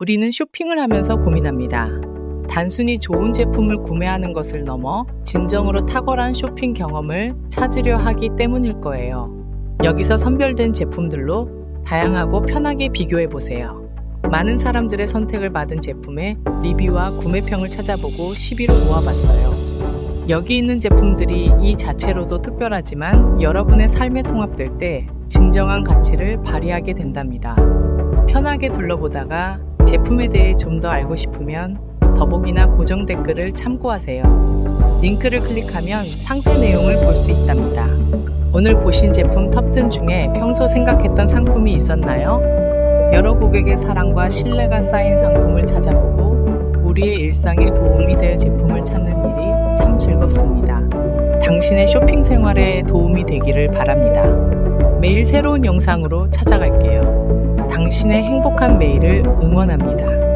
우리는 쇼핑을 하면서 고민합니다. 단순히 좋은 제품을 구매하는 것을 넘어 진정으로 탁월한 쇼핑 경험을 찾으려 하기 때문일 거예요. 여기서 선별된 제품들로 다양하고 편하게 비교해 보세요. 많은 사람들의 선택을 받은 제품의 리뷰와 구매평을 찾아보고 10위로 모아봤어요. 여기 있는 제품들이 이 자체로도 특별하지만 여러분의 삶에 통합될 때 진정한 가치를 발휘하게 된답니다. 편하게 둘러보다가 제품에 대해 좀 더 알고 싶으면 더보기나 고정 댓글을 참고하세요. 링크를 클릭하면 상세 내용을 볼 수 있답니다. 오늘 보신 제품 톱10 중에 평소 생각했던 상품이 있었나요? 여러 고객의 사랑과 신뢰가 쌓인 상품을 찾아보고 우리의 일상에 도움이 될 제품을 찾는 일이 참 즐겁습니다. 당신의 쇼핑 생활에 도움이 되기를 바랍니다. 매일 새로운 영상으로 찾아갈게요. 당신의 행복한 매일을 응원합니다.